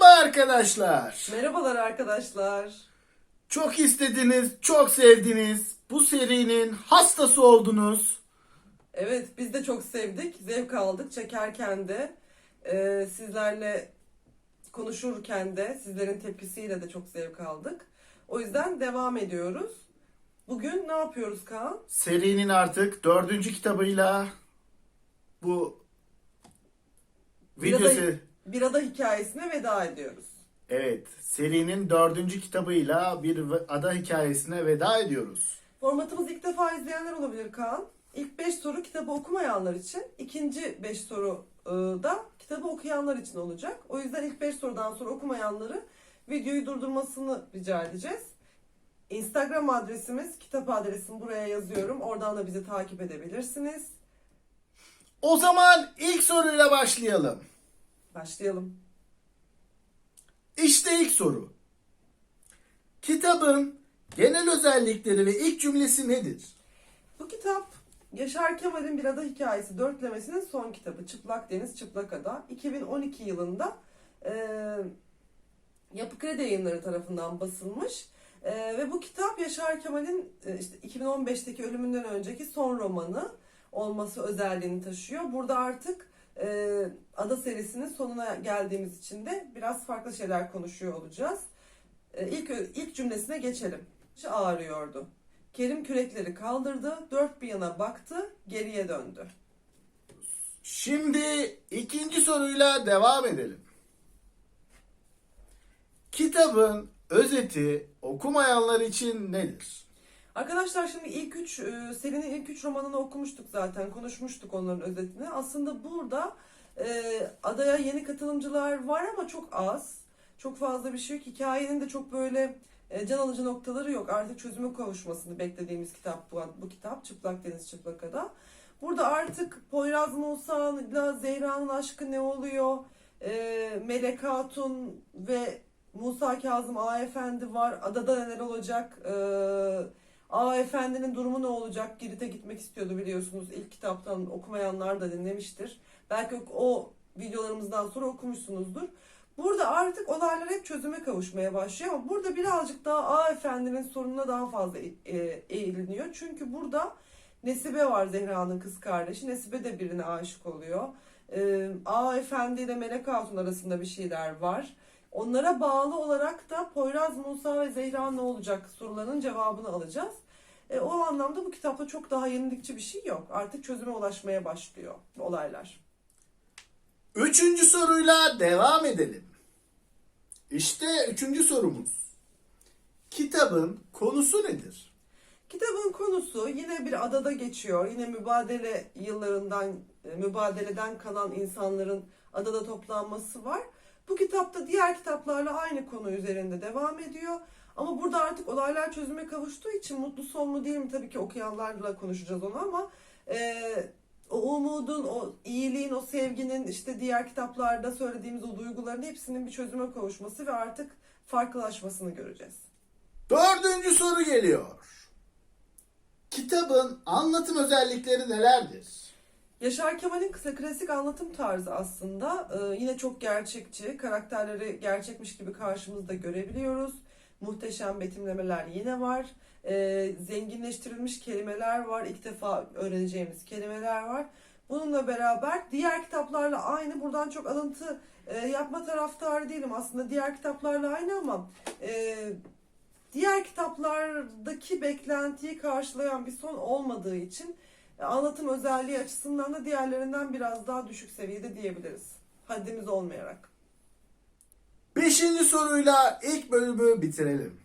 Merhaba arkadaşlar. Merhabalar arkadaşlar. Çok istediniz, çok sevdiniz. Bu serinin hastası oldunuz. Evet biz de çok sevdik, zevk aldık çekerken de, e, sizlerle konuşurken de, sizlerin tepkisiyle de çok zevk aldık. O yüzden devam ediyoruz. Bugün ne yapıyoruz Kaan? Serinin artık dördüncü kitabıyla bu videosu... Bir ada hikayesine veda ediyoruz. Evet, serinin dördüncü kitabıyla bir ada hikayesine veda ediyoruz. Formatımızı ilk defa izleyenler olabilir Kaan. İlk 5 soru kitabı okumayanlar için, ikinci 5 soru e, da kitabı okuyanlar için olacak. O yüzden ilk 5 sorudan sonra okumayanları videoyu durdurmasını rica edeceğiz. Instagram adresimiz, kitap adresim buraya yazıyorum. Oradan da bizi takip edebilirsiniz. O zaman ilk soruyla başlayalım. Başlayalım. İşte ilk soru. Kitabın genel özellikleri ve ilk cümlesi nedir? Bu kitap Yaşar Kemal'in Bir Ada Hikayesi dörtlemesinin son kitabı. Çıplak Deniz, Çıplak Ada. 2012 yılında e, Yapı Kredi Yayınları tarafından basılmış. E, ve bu kitap Yaşar Kemal'in e, işte 2015'teki ölümünden önceki son romanı olması özelliğini taşıyor. Burada artık e, Ada serisinin sonuna geldiğimiz için de biraz farklı şeyler konuşuyor olacağız. E, ilk, ilk cümlesine geçelim. Ağrıyordu. Kerim kürekleri kaldırdı, dört bir yana baktı, geriye döndü. Şimdi ikinci soruyla devam edelim. Kitabın özeti okumayanlar için nedir? Arkadaşlar şimdi ilk üç, e, serinin ilk üç romanını okumuştuk zaten, konuşmuştuk onların özetini. Aslında burada e, adaya yeni katılımcılar var ama çok az. Çok fazla bir şey yok. Hikayenin de çok böyle e, can alıcı noktaları yok. Artık çözüme kavuşmasını beklediğimiz kitap bu, bu kitap. Çıplak Deniz Çıplak Ada. Burada artık Poyraz Musa'yla Zehra'nın aşkı ne oluyor? E, Melek Hatun ve Musa Kazım Ağa Efendi var. Adada neler olacak? E, Ağa Efendi'nin durumu ne olacak? Girit'e gitmek istiyordu biliyorsunuz. İlk kitaptan okumayanlar da dinlemiştir. Belki o, videolarımızdan sonra okumuşsunuzdur. Burada artık olaylar hep çözüme kavuşmaya başlıyor ama burada birazcık daha Ağa Efendi'nin sorununa daha fazla e, eğiliniyor. Çünkü burada Nesibe var Zehra'nın kız kardeşi. Nesibe de birine aşık oluyor. Ee, Ağa Efendi ile Melek Hatun arasında bir şeyler var. Onlara bağlı olarak da Poyraz Musa ve Zehra ne olacak sorularının cevabını alacağız. E, o anlamda bu kitapta çok daha yenilikçi bir şey yok. Artık çözüme ulaşmaya başlıyor olaylar. Üçüncü soruyla devam edelim. İşte üçüncü sorumuz. Kitabın konusu nedir? Kitabın konusu yine bir adada geçiyor. Yine mübadele yıllarından, e, mübadeleden kalan insanların adada toplanması var. Bu kitapta diğer kitaplarla aynı konu üzerinde devam ediyor. Ama burada artık olaylar çözüme kavuştuğu için mutlu son mu değil mi tabii ki okuyanlarla konuşacağız onu ama e, o umudun, o iyiliğin, o sevginin işte diğer kitaplarda söylediğimiz o duyguların hepsinin bir çözüme kavuşması ve artık farklılaşmasını göreceğiz. Dördüncü soru geliyor. Kitabın anlatım özellikleri nelerdir? Yaşar Kemal'in kısa klasik anlatım tarzı aslında Ee, yine çok gerçekçi. Karakterleri gerçekmiş gibi karşımızda görebiliyoruz. Muhteşem betimlemeler yine var. Ee, zenginleştirilmiş kelimeler var. İlk defa öğreneceğimiz kelimeler var. Bununla beraber diğer kitaplarla aynı. Buradan çok alıntı e, yapma taraftarı değilim. Aslında diğer kitaplarla aynı ama e, diğer kitaplardaki beklentiyi karşılayan bir son olmadığı için anlatım özelliği açısından da diğerlerinden biraz daha düşük seviyede diyebiliriz. Haddimiz olmayarak. Beşinci soruyla ilk bölümü bitirelim.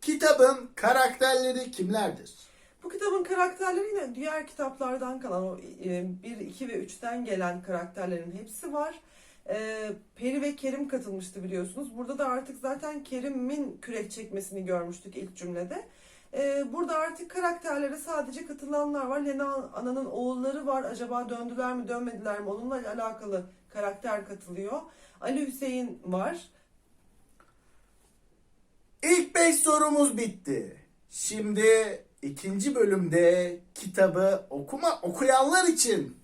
Kitabın karakterleri kimlerdir? Bu kitabın karakterleri yine diğer kitaplardan kalan o 1, 2 ve 3'ten gelen karakterlerin hepsi var. E, Peri ve Kerim katılmıştı biliyorsunuz. Burada da artık zaten Kerim'in kürek çekmesini görmüştük ilk cümlede. E, Burada artık karakterlere sadece katılanlar var. Lena Ana'nın oğulları var. Acaba döndüler mi dönmediler mi onunla alakalı karakter katılıyor. Ali Hüseyin var. İlk beş sorumuz bitti. Şimdi ikinci bölümde kitabı okuma okuyanlar için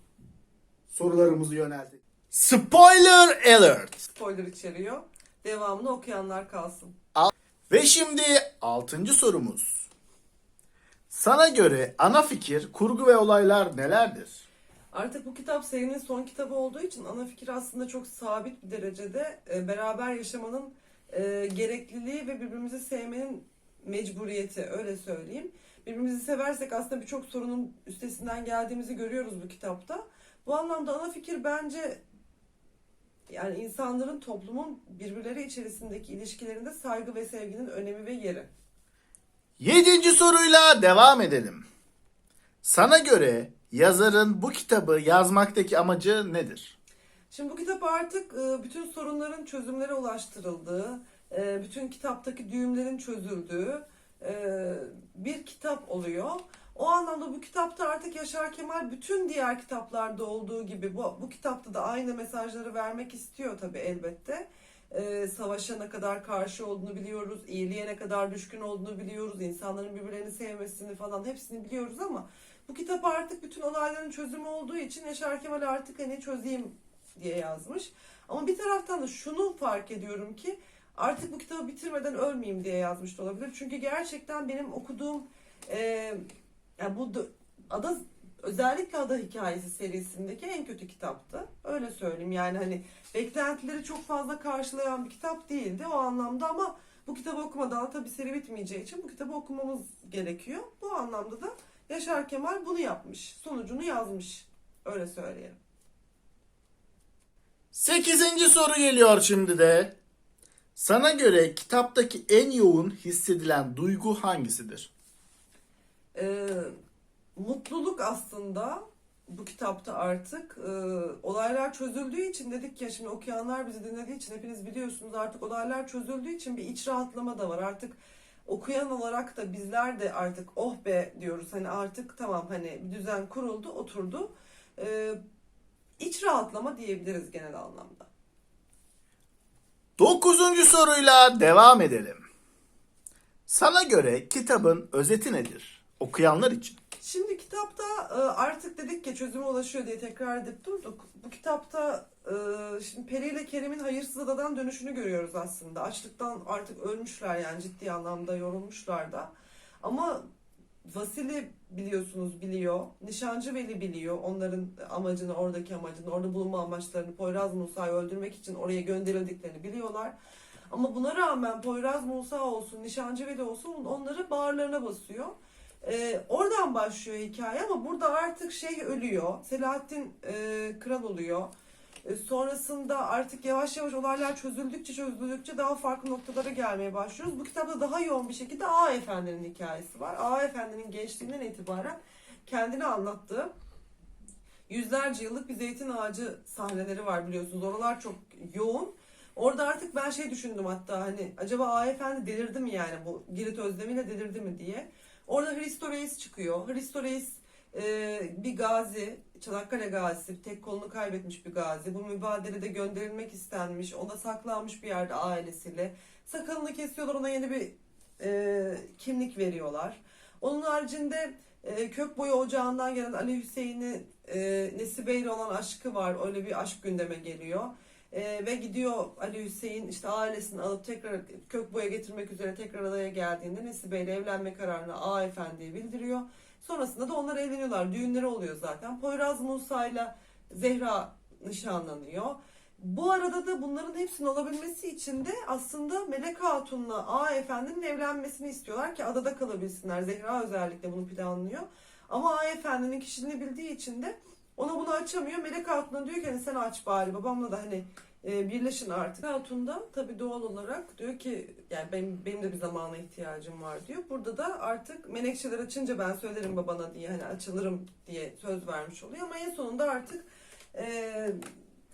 sorularımızı yönelttik. Spoiler alert! spoiler içeriyor. Devamını okuyanlar kalsın. Ve şimdi altıncı sorumuz. Sana göre ana fikir, kurgu ve olaylar nelerdir? Artık bu kitap serinin son kitabı olduğu için ana fikir aslında çok sabit bir derecede e, beraber yaşamanın e, gerekliliği ve birbirimizi sevmenin mecburiyeti öyle söyleyeyim. Birbirimizi seversek aslında birçok sorunun üstesinden geldiğimizi görüyoruz bu kitapta. Bu anlamda ana fikir bence yani insanların toplumun birbirleri içerisindeki ilişkilerinde saygı ve sevginin önemi ve yeri. Yedinci soruyla devam edelim. Sana göre yazarın bu kitabı yazmaktaki amacı nedir? Şimdi bu kitap artık e, bütün sorunların çözümlere ulaştırıldığı, e, bütün kitaptaki düğümlerin çözüldüğü e, bir kitap oluyor. O anlamda bu kitapta artık Yaşar Kemal bütün diğer kitaplarda olduğu gibi bu, bu kitapta da aynı mesajları vermek istiyor tabii elbette. E, savaşa ne kadar karşı olduğunu biliyoruz, iyiliğe ne kadar düşkün olduğunu biliyoruz, insanların birbirlerini sevmesini falan hepsini biliyoruz ama bu kitap artık bütün olayların çözümü olduğu için Yaşar Kemal artık hani çözeyim diye yazmış. Ama bir taraftan da şunu fark ediyorum ki artık bu kitabı bitirmeden ölmeyeyim diye yazmış da olabilir. Çünkü gerçekten benim okuduğum e, yani bu da- ada özellikle ada hikayesi serisindeki en kötü kitaptı. Öyle söyleyeyim yani hani beklentileri çok fazla karşılayan bir kitap değildi o anlamda ama bu kitabı okumadan tabii seri bitmeyeceği için bu kitabı okumamız gerekiyor. Bu anlamda da Yaşar Kemal bunu yapmış. Sonucunu yazmış. Öyle söyleyelim. Sekizinci soru geliyor şimdi de. Sana göre kitaptaki en yoğun hissedilen duygu hangisidir? Ee, mutluluk aslında bu kitapta artık e, olaylar çözüldüğü için dedik ya şimdi okuyanlar bizi dinlediği için hepiniz biliyorsunuz artık olaylar çözüldüğü için bir iç rahatlama da var artık okuyan olarak da bizler de artık oh be diyoruz hani artık tamam hani bir düzen kuruldu oturdu ee, iç rahatlama diyebiliriz genel anlamda. Dokuzuncu soruyla devam edelim. Sana göre kitabın özeti nedir? Okuyanlar için. Şimdi kitapta e, artık dedik ki çözüme ulaşıyor diye tekrar edip durduk. Bu kitapta e, şimdi Peri ile Kerim'in hayırsız adadan dönüşünü görüyoruz aslında. Açlıktan artık ölmüşler yani ciddi anlamda yorulmuşlar da. Ama Vasili biliyorsunuz biliyor. Nişancı Veli biliyor onların amacını, oradaki amacını, orada bulunma amaçlarını, Poyraz Musa'yı öldürmek için oraya gönderildiklerini biliyorlar. Ama buna rağmen Poyraz Musa olsun, Nişancı Veli olsun onları bağırlarına basıyor. Ee, oradan başlıyor hikaye ama burada artık şey ölüyor. Selahattin e, kral oluyor. E, sonrasında artık yavaş yavaş olaylar çözüldükçe çözüldükçe daha farklı noktalara gelmeye başlıyoruz. Bu kitapta daha yoğun bir şekilde Ağa Efendi'nin hikayesi var. Ağa Efendi'nin gençliğinden itibaren kendini anlattığı yüzlerce yıllık bir zeytin ağacı sahneleri var biliyorsunuz. Oralar çok yoğun. Orada artık ben şey düşündüm hatta hani acaba Ağa Efendi delirdi mi yani bu Girit özlemiyle delirdi mi diye. Orada Hristo Reis çıkıyor. Hristo Reis e, bir gazi, Çanakkale gazisi, tek kolunu kaybetmiş bir gazi. Bu mübadelede gönderilmek istenmiş. O da saklanmış bir yerde ailesiyle. Sakalını kesiyorlar, ona yeni bir e, kimlik veriyorlar. Onun haricinde e, Kökboyu Ocağı'ndan gelen Ali Hüseyin'i e, Nesibe ile olan aşkı var. Öyle bir aşk gündeme geliyor. E, ve gidiyor Ali Hüseyin işte ailesini alıp tekrar Kökboy'a getirmek üzere tekrar adaya geldiğinde Nesibe ile evlenme kararını Ağa Efendi'ye bildiriyor. Sonrasında da onlar evleniyorlar. Düğünleri oluyor zaten. Poyraz Musa ile Zehra nişanlanıyor. Bu arada da bunların hepsinin olabilmesi için de aslında Melek Hatun'la Ağa Efendi'nin evlenmesini istiyorlar ki adada kalabilsinler. Zehra özellikle bunu planlıyor. Ama Ağa Efendi'nin kişiliğini bildiği için de ona bunu açamıyor. Melek Hatun'a diyor ki hani sen aç bari babamla da hani e, birleşin artık. Hatun da tabii doğal olarak diyor ki yani benim, benim de bir zamana ihtiyacım var diyor. Burada da artık menekşeler açınca ben söylerim babana diye hani açılırım diye söz vermiş oluyor. Ama en sonunda artık e,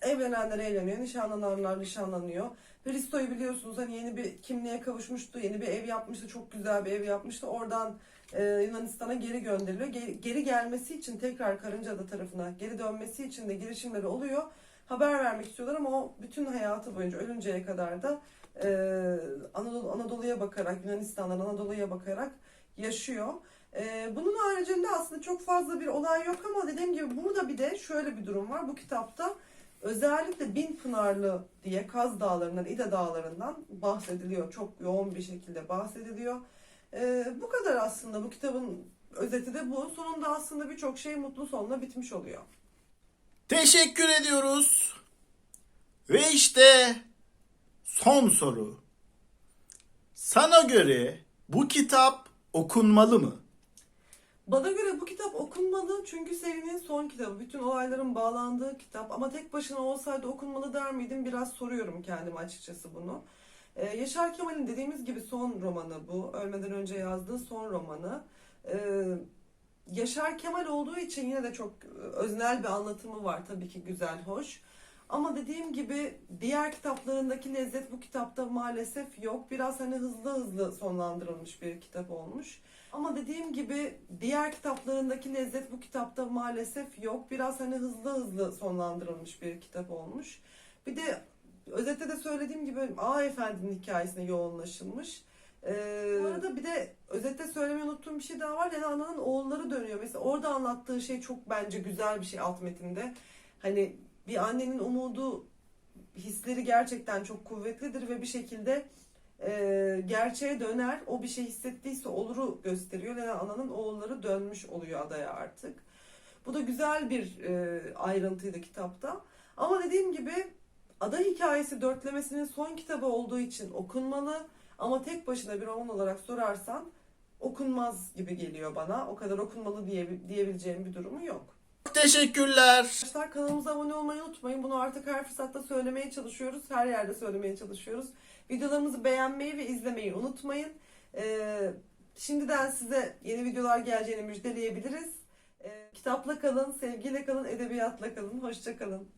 evlenenler evleniyor, nişanlananlar nişanlanıyor. Hristo'yu biliyorsunuz hani yeni bir kimliğe kavuşmuştu, yeni bir ev yapmıştı, çok güzel bir ev yapmıştı. Oradan e, Yunanistan'a geri gönderiliyor. Ge- geri gelmesi için tekrar Karıncada tarafına geri dönmesi için de girişimleri oluyor. Haber vermek istiyorlar ama o bütün hayatı boyunca ölünceye kadar da e, Anadolu, Anadolu'ya bakarak, Yunanistan'dan Anadolu'ya bakarak yaşıyor. E, bunun haricinde aslında çok fazla bir olay yok ama dediğim gibi burada bir de şöyle bir durum var. Bu kitapta özellikle Bin Pınarlı diye Kaz Dağları'ndan, İda Dağları'ndan bahsediliyor. Çok yoğun bir şekilde bahsediliyor. Ee, bu kadar aslında bu kitabın özeti de bu. Sonunda aslında birçok şey mutlu sonla bitmiş oluyor. Teşekkür ediyoruz. Ve işte son soru. Sana göre bu kitap okunmalı mı? Bana göre bu kitap okunmalı çünkü serinin son kitabı. Bütün olayların bağlandığı kitap. Ama tek başına olsaydı okunmalı der miydim? Biraz soruyorum kendime açıkçası bunu. Ee, Yaşar Kemal'in dediğimiz gibi son romanı bu. Ölmeden önce yazdığı son romanı. Ee, Yaşar Kemal olduğu için yine de çok öznel bir anlatımı var. Tabii ki güzel, hoş. Ama dediğim gibi diğer kitaplarındaki lezzet bu kitapta maalesef yok. Biraz hani hızlı hızlı sonlandırılmış bir kitap olmuş. Ama dediğim gibi diğer kitaplarındaki lezzet bu kitapta maalesef yok. Biraz hani hızlı hızlı sonlandırılmış bir kitap olmuş. Bir de özette de söylediğim gibi A Efendi'nin hikayesine yoğunlaşılmış. Ee, bu arada bir de özette söylemeyi unuttuğum bir şey daha var. Yani ananın oğulları dönüyor. Mesela orada anlattığı şey çok bence güzel bir şey alt metinde. Hani bir annenin umudu hisleri gerçekten çok kuvvetlidir ve bir şekilde e, gerçeğe döner. O bir şey hissettiyse oluru gösteriyor. Yani ananın oğulları dönmüş oluyor adaya artık. Bu da güzel bir e, ayrıntıydı kitapta. Ama dediğim gibi ada hikayesi dörtlemesinin son kitabı olduğu için okunmalı. Ama tek başına bir roman olarak sorarsan okunmaz gibi geliyor bana. O kadar okunmalı diye, diyebileceğim bir durumu yok. Teşekkürler. Arkadaşlar kanalımıza abone olmayı unutmayın. Bunu artık her fırsatta söylemeye çalışıyoruz. Her yerde söylemeye çalışıyoruz. Videolarımızı beğenmeyi ve izlemeyi unutmayın. Ee, şimdiden size yeni videolar geleceğini müjdeleyebiliriz. Ee, kitapla kalın, sevgiyle kalın, edebiyatla kalın. Hoşça kalın.